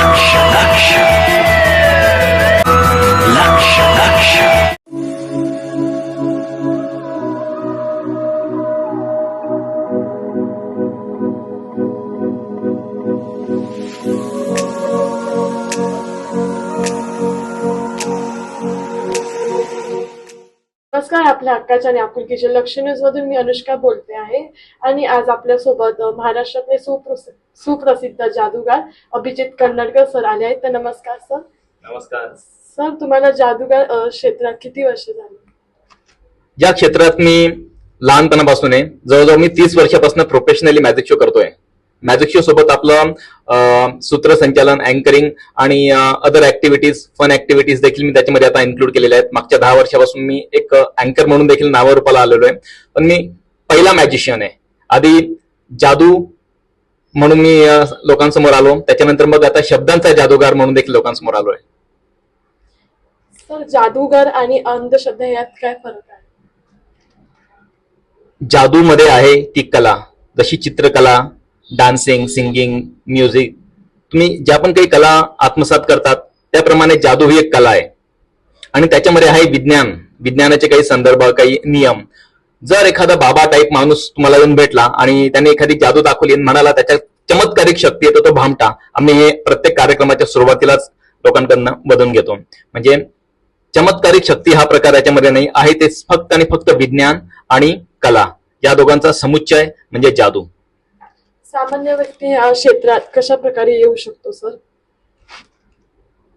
लक्ष लक्ष नमस्कार आपल्या हक्काच्या आणि आपुलकीच्या लक्ष न्यूज मधून मी अनुष्का बोलते आहे. आणि आज आपल्यासोबत महाराष्ट्रातले सुप्रसिद्ध सुप्रसिद्ध जादूगार अभिजित कन्नडकर सर आले आहेत. तर नमस्कार सर. नमस्कार. सर तुम्हाला जादूगार अ, क्षेत्रात किती वर्ष झाली? या क्षेत्रात मी लहानपणापासून आहे. जवळजवळ मी तीस वर्षापासून प्रोफेशनली मॅजिक शो करतोय. मॅजिक शो सोबत आपलं सूत्रसंचालन अँकरिंग आणि अदर ऍक्टिव्हिटीज फन ऍक्टिव्हिटीज देखील मी त्याच्यामध्ये आता इन्क्लूड केलेल्या आहेत. मागच्या दहा वर्षापासून मी एक अँकर म्हणून देखील नावारूपाला आलेलो आहे. पण मी पहिला मॅजिशियन आहे. आधी जादू म्हणून मी लोकांसमोर आलो. त्याच्यानंतर मग आता शब्दांचा जादूगार म्हणून देखील लोकांसमोर आलोय. सर जादूगार आणि अंधश्रद्धा यात काय फरक आहे? जादूमध्ये आहे ती कला. जशी चित्रकला डान्सिंग सिंगिंग म्युझिक तुम्ही ज्या पण काही कला आत्मसात करतात त्याप्रमाणे जादू ही एक कला आहे. आणि त्याच्यामध्ये आहे विज्ञान. विज्ञानाचे काही संदर्भ काही नियम. जर एखादा बाबा टाईप माणूस तुम्हाला येऊन भेटला आणि त्याने एखादी जादू दाखवली आणि म्हणाला त्याच्या चमत्कारिक शक्ती येतो तो भामटा. आम्ही हे प्रत्येक कार्यक्रमाच्या सुरुवातीलाच लोकांकडनं बदलून घेतो. म्हणजे चमत्कारिक शक्ती हा प्रकार याच्यामध्ये नाही आहे ते फक्त आणि फक्त विज्ञान आणि कला. या दोघांचा समुच्चय म्हणजे जादू. सामान्य व्यक्ती या क्षेत्रात कशा प्रकारे येऊ शकतो सर?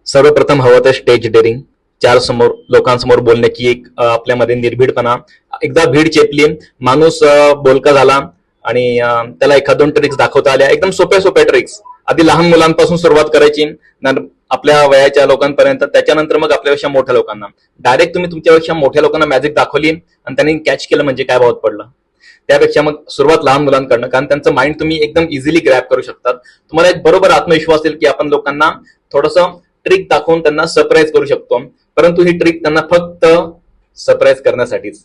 सर्वप्रथम हवं तर स्टेज डेअरिंग चार समोर लोकांसमोर बोलण्याची एक आपल्यामध्ये निर्भीडपणा. एकदा भीड चेपली माणूस बोलका झाला आणि त्याला एखाद दोन ट्रिक्स दाखवता आल्या. एकदम सोप्या सोप्या ट्रिक्स आधी लहान मुलांपासून सुरुवात करायची नंतर आपल्या वयाच्या लोकांपर्यंत. त्याच्यानंतर मग आपल्यापेक्षा मोठ्या लोकांना. डायरेक्ट तुम्ही तुमच्यापेक्षा मोठ्या लोकांना मॅजिक दाखवली आणि त्यांनी कॅच केलं म्हणजे काय भावत पडलं? त्यापेक्षा मग सुरुवात लहान मुलांकडनं कारण. त्यांचं माइंड तुम्ही एकदम इझिली ग्रॅप करू शकतात. तुम्हाला एक बरोबर आत्मविश्वास येईल की आपण लोकांना थोडस ट्रिक दाखवून त्यांना सरप्राईज करू शकतो. परंतु ही ट्रिक त्यांना फक्त सरप्राईज करण्यासाठीच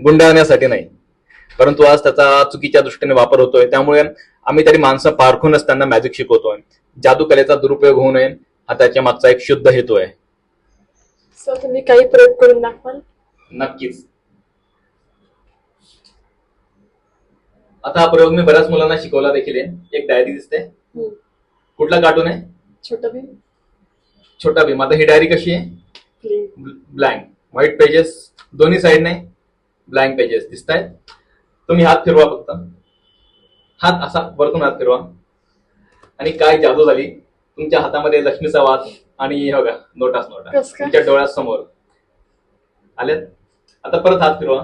गुंडाळण्यासाठी नाही. परंतु आज त्याचा चुकीच्या दृष्टीने वापर होतोय. त्यामुळे आम्ही तरी माणसं पारखूनच त्यांना मॅजिक शिकवतोय. जादू कलेचा दुरुपयोग होऊ नये हा त्याच्या मागचा एक शुद्ध हेतू आहे. सर तुम्ही काही प्रयोग करून दाखवाल? नक्कीच. आता हा प्रयोग मी बऱ्याच मुलांना शिकवला देखील आहे. एक डायरी दिसते. कुठला कार्टून आहे? छोटं भीम. छोटा भीम. आता ही डायरी कशी आहे? ब्लँक व्हाईट पेजेस दोन्ही साईडने ब्लँक पेजेस दिसत आहेत तुम्ही हात फिरवा फक्त. हात असा वरतून हात फिरवा. आणि काय जादू झाली? तुमच्या हातामध्ये लक्ष्मीचा वाद आणि हे बघा नोटास नोटा? तुमच्या डोळ्यासमोर. आलेत? आता परत हात फिरवा.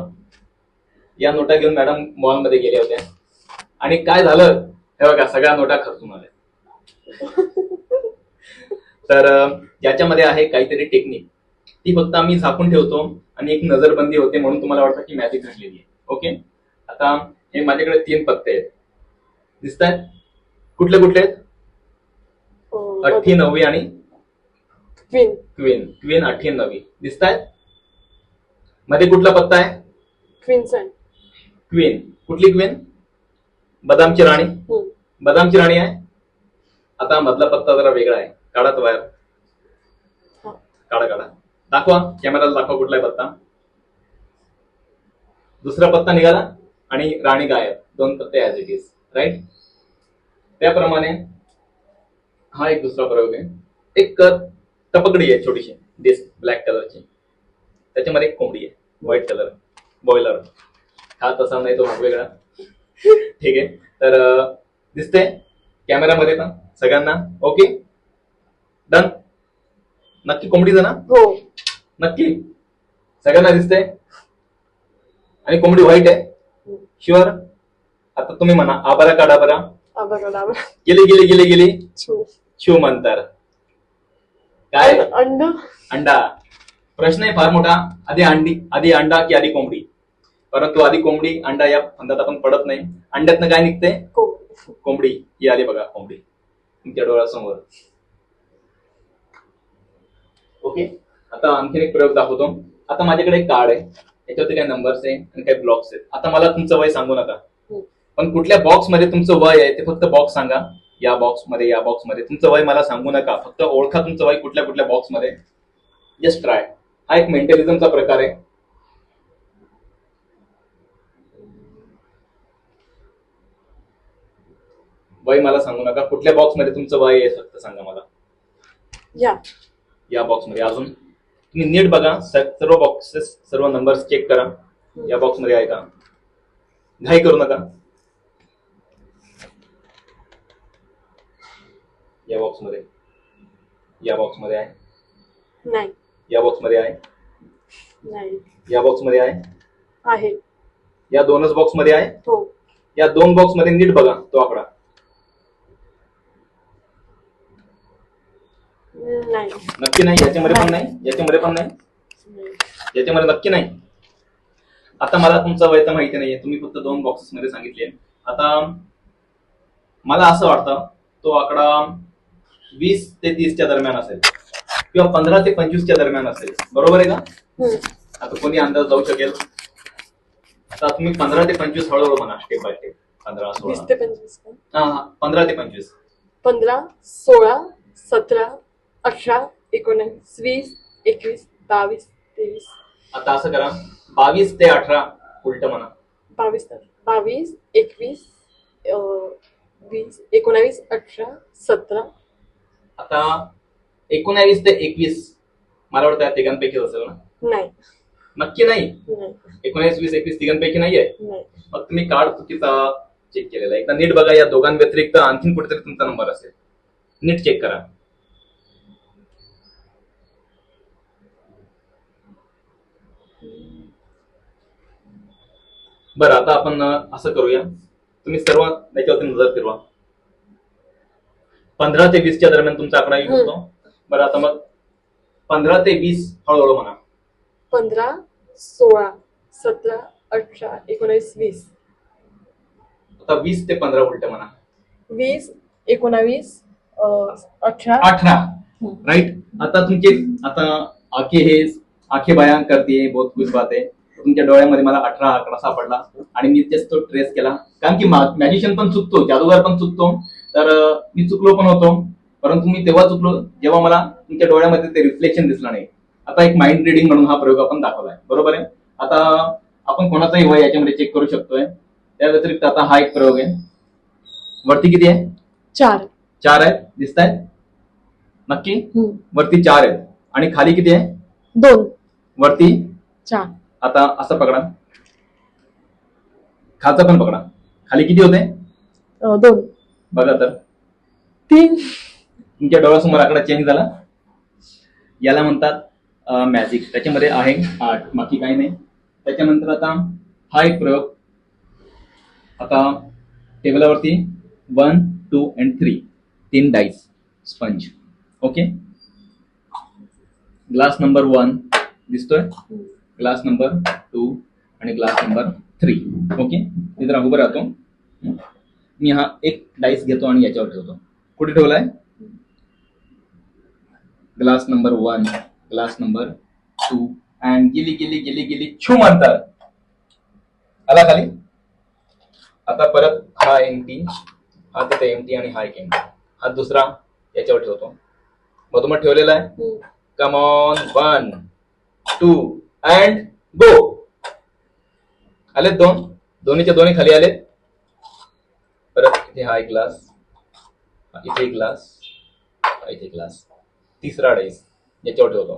या नोटा घेऊन मॅडम मॉलमध्ये गेल्या होत्या. आणि काय झालं? हे बघा सगळ्या नोटा खर्चून आल्या. तर याच्यामध्ये आहे काहीतरी टेक्निक ती फक्त आम्ही झाकून ठेवतो आणि एक नजरबंदी होते म्हणून तुम्हाला वाटतं की मॅजिक घडलेली आहे. ओके? आता हे माझ्याकडे तीन पत्ते आहेत. दिसत आहेत कुठले कुठले आहेत? हो, अठ्ठी नववी आणि क्वीन क्वीन क्वीन अठ्ठी नववी. दिसत आहेत मध्ये कुठला पत्ता आहे? क्वीन क्वीन कुठली क्वीन बदामची राणी? हम्म. बदामची राणी आहे? आता मधला पत्ता जरा वेगळा आहे. काढा तो बाहेर. हा. काढा काढा. दाखवा. कॅमेराला दाखवा कुठला पत्ता. दुसरा पत्ता निघाला आणि राणी गायब. दोन पत्ते ऍज इट इज राईट त्याप्रमाणे हा एक दुसरा प्रयोग आहे. एक टपकडी आहे छोटीशी. डिस्क ब्लॅक कलरची त्याच्यामध्ये एक कोंबडी आहे. व्हाईट कलर बॉयलर हा तसा नाही तो भाग वेगळा ठीक आहे. तर दिसते कॅमेरामध्ये पण सगळ्यांना. ओके. डन. नक्की कोंबडीचं ना? हो. नक्की. सगळ्यांना दिसते आणि कोंबडी व्हाईट आहे. शुअर आता तुम्ही म्हणा. आबारा काढा बरा. गेली गेली गेली गेली. शिव म्हणतात. काय? अंड अंडा. प्रश्न आहे फार मोठा. आधी अंडी आधी अंडा की आधी कोंबडी? परंतु आधी कोंबडी अंडा या फंदात आपण पडत नाही. अंड्यातनं काय निघते? कोंबडी. ही आली बघा कोंबडी. तुमच्या डोळ्यासमोर. ओके. आता आणखीन एक प्रयोग दाखवतो. आता माझ्याकडे एक कार्ड आहे. त्याच्यावरती काही नंबर्स आहे आणि काही ब्लॉक्स आहेत. आता मला तुमचं वय सांगू नका. हम्म. पण कुठल्या बॉक्समध्ये तुमचं वय आहे ते फक्त बॉक्स सांगा. या बॉक्समध्ये या बॉक्समध्ये. तुमचं वय मला सांगू नका. फक्त ओळखा तुमचं वय कुठल्या कुठल्या बॉक्समध्ये. जस्ट ट्राय हा एक मेंटलिझमचा प्रकार आहे. वय मला सांगू नका. कुठल्या बॉक्समध्ये तुमचं वय आहे फक्त सांगा मला. या. या बॉक्समध्ये अजून तुम्ही नीट बघा. सर्व बॉक्सेस सर्व नंबर्स चेक करा. या बॉक्समध्ये आहे का? घाई करू नका. या बॉक्समध्ये या बॉक्समध्ये आहे. नाही. या बॉक्समध्ये आहे. नाही. या बॉक्समध्ये आहे. आहे. या दोनच बॉक्समध्ये आहे. हो. या दोन बॉक्समध्ये नीट बघा तो आकडा. नाही. नक्की नाही याच्यामध्ये पण नाही याच्यामध्ये पण नाही. याच्यामध्ये नक्की नाही. आता मला तुमचं वय तर माहिती नाहीये. तुम्ही फक्त दोन बॉक्सेस मध्ये सांगितले. आता मला असं वाटतं तो आकडा वीस ते तीसच्या दरम्यान असेल. किंवा पंधरा ते पंचवीसच्या दरम्यान असेल. बरोबर आहे का. आता कोणी अंदाज जाऊ शकेल? आता तुम्ही पंधरा ते पंचवीस हळूहळू म्हणा स्टेप बाय स्टेप पंधरा सोळा. पंधरा ते पंचवीस. पंधरा सोळा सतरा अठरा एकोणीस वीस एकवीस बावीस तेवीस. आता असं करा बावीस ते अठरा उलट म्हणा. बावीस बावीस एकवीस वीस एकोणावीस अठरा सतरा. आता एकोणावीस ते एकवीस मला वाटतं या तिघांपैकीच असेल ना? नाही. नक्की नाही? नाही. एकोणीस वीस एकवीस तिघांपैकी नाहीये? नाही. मग तुम्ही कार्ड चुकीचा चेक केलेला एकदा नीट बघा या दोघां व्यतिरिक्त आणखीन कुठेतरी तुमचा नंबर असेल. नीट चेक करा. बरं आता आपण असं करूया. तुम्ही सर्व त्याच्यावरती नजर फिरवा. पंधरा ते वीसच्या दरम्यान तुमचा आकडा येऊ शकतो बरं आता मग पंधरा ते वीस हळूहळू म्हणा. पंधरा सोळा सतरा अठरा एकोणीस वीस. आता वीस ते पंधरा उलट म्हणा. वीस एकोणावीस अठरा. अठरा. राईट आता तुमचे आता आखे हे आखे बयान करते बहुत कुछ बात आहे. तुमच्या डोळ्यामध्ये मला अठरा आकडा सापडला आणि मी तेच तो ट्रेस केला. कारण की मॅजिशियन पण चुकतो जादूगार पण चुकतो. तर मी चुकलो पण होतो. परंतु मी तेव्हा चुकलो जेव्हा मला तुमच्या डोळ्यामध्ये ते रिफ्लेक्शन दिसलं नाही. आता एक माइंड रिडिंग म्हणून हा प्रयोग आपण दाखवलाय. बरोबर आहे? आता आपण कोणाचाही वय याच्यामध्ये चेक करू शकतोय. त्या व्यतिरिक्त आता हा एक प्रयोग आहे. वरती किती आहे? चार. चार आहेत दिसत आहेत नक्की. वरती चार आहेत. आणि खाली किती आहे? दोन. वरती? चार. आता असं पकडा. खालचं पण पकडा. खाली किती होते? अं, दोन. बघा तर. तीन. तुमच्या डोळ्यासमोर आकडा चेंज झाला. याला म्हणतात मॅजिक त्याच्यामध्ये आहे आठ. बाकी काही नाही. त्याच्यानंतर आता हा एक प्रयोग. आता टेबलावरती वन टू अँड थ्री तीन dice sponge okay glass number one दिसतोय? ग्लास नंबर टू आणि ग्लास नंबर थ्री ओके मी जरा उभं राहतो. मी हा एक डाईस घेतो आणि याच्यावर ठेवतो. कुठे ठेवलाय? Glass number one glass number two and गेली गेली गेली गेली. छू म्हणतात आला खाली? आता परत हा एमटी हा तिथे एमटी आणि हा एक एमटी हा दुसरा याच्यावर ठेवतो. मधोमध ठेवलेला आहे. Come on one two and go आलेत दोन. दोन्हीचे दोन्ही खाली आलेत. परत इथे हा एक ग्लास इथे एक ग्लास इथे ग्लास तिसरा डाईस याच्यावर ठेवतो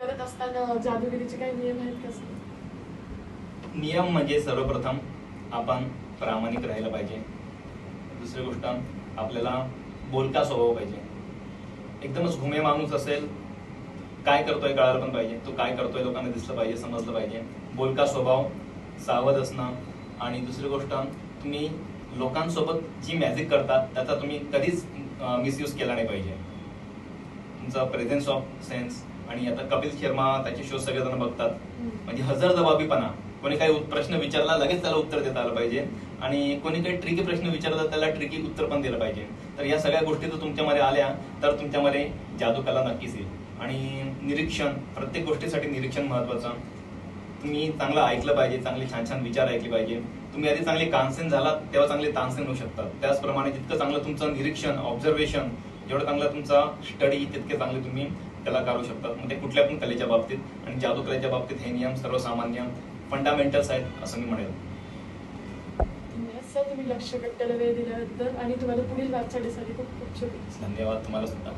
करत असताना जादूगिरीचे काही नियम आहेत कसं नियम म्हणजे सर्वप्रथम आपण प्रामाणिक राहायला पाहिजे. दुसरी गोष्ट आपल्याला बोलका स्वभाव पाहिजे. एकदमच घुमे माणूस असेल काय करतोय कळायला पण पाहिजे. तो काय करतोय लोकांना दिसलं पाहिजे समजलं पाहिजे. बोलका स्वभाव सावध असणं. आणि दुसरी गोष्ट तुम्ही लोकांसोबत जी मॅजिक करतात त्याचा तुम्ही कधीच मिसयूज केला नाही पाहिजे. तुमचा प्रेझेन्स ऑफ सेन्स आणि आता कपिल शर्मा त्याचे शो सगळेजण बघतात. म्हणजे हजर जबाबीपणा कोणी काही प्रश्न विचारला लगेच त्याला उत्तर देता आलं पाहिजे. आणि कोणी काही ट्रिकी प्रश्न विचारला त्याला ट्रिकी उत्तर पण दिलं पाहिजे. तर या सगळ्या गोष्टी जर तुमच्यामध्ये आल्या तर तुमच्यामध्ये जादू कला नक्कीच येईल. आणि निरीक्षण प्रत्येक गोष्टीसाठी निरीक्षण महत्वाचं तुम्ही चांगलं ऐकलं पाहिजे चांगले छान छान विचार ऐकले पाहिजे. तुम्ही आधी चांगले कान्सेन झालात तेव्हा चांगले तानसेन होऊ शकतात. त्याचप्रमाणे जितकं चांगलं तुमचं निरीक्षण ऑब्झर्वेशन जेवढं चांगलं तुमचा स्टडी तितके चांगले तुम्ही त्याला होऊ शकतात. म्हणजे कुठल्या पण कलेच्या बाबतीत आणि जादू कलेच्या बाबतीत हे नियम सर्वसामान्य फंडामेंटल्स आहेत असं मी म्हणेल. सर तुम्ही लक्ष कट्ट्याला वेळ दिल्याबद्दल आणि तुम्हाला पुढील वाटचालीसाठी खूप खूप शुभेच्छा. धन्यवाद तुम्हाला सुद्धा.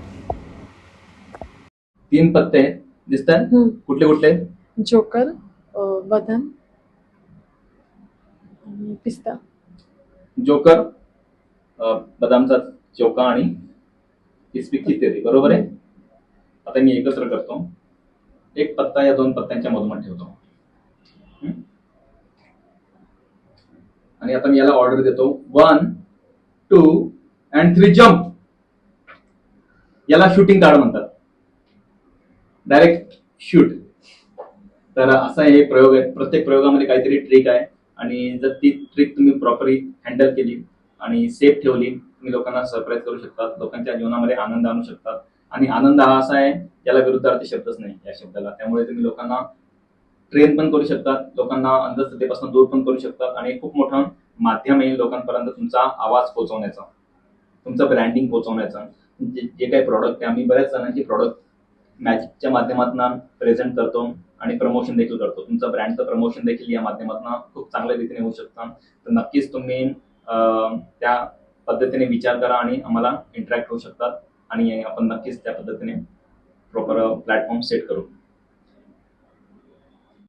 तीन पत्ते दिसत आहेत कुठले कुठले? जोकर अं, बदन आणि पिस्ता. जोकर अं, बदामचा चौका आणि किसपिकची तेरी बरोबर आहे? आता मी एकत्र करतो. एक पत्ता या दोन पत्त्यांच्या मधोमध ठेवतो हम्म? आणि आता मी याला ऑर्डर देतो. One two and three jump याला शूटिंग कार्ड म्हणतात. डायरेक्ट शूट तर असा हे प्रयोग आहे. प्रत्येक प्रयोगामध्ये काहीतरी ट्रिक आहे. आणि जर ती ट्रिक तुम्ही प्रॉपरली हँडल केली आणि सेफ ठेवली तुम्ही लोकांना सरप्राईज करू शकतात. लोकांच्या जीवनामध्ये आनंद आणू शकतात. आणि आनंद हा असा आहे याला विरुद्धार्थी शब्दच नाही या शब्दाला. त्यामुळे तुम्ही लोकांना ट्रेन पण करू शकतात लोकांना अंधश्रद्धेपासून दूर पण करू शकतात आणि खूप मोठं माध्यम आहे लोकांपर्यंत तुमचा आवाज पोहोचवण्याचा तुमचं ब्रँडिंग पोहोचवण्याचा. जे जे काही प्रॉडक्ट आहे आम्ही बऱ्याच जणांची प्रॉडक्ट मॅजिकच्या माध्यमातून प्रेझेंट करतो आणि प्रमोशन देखील करतो. तुमचं ब्रँडचं प्रमोशन देखील या माध्यमातून खूप चांगल्या रीतीने होऊ शकतं. तर नक्कीच तुम्ही त्या पद्धतीने विचार करा आणि आम्हाला इंटरॅक्ट होऊ शकतात आणि आपण नक्कीच त्या पद्धतीने प्रॉपर प्लॅटफॉर्म सेट करू.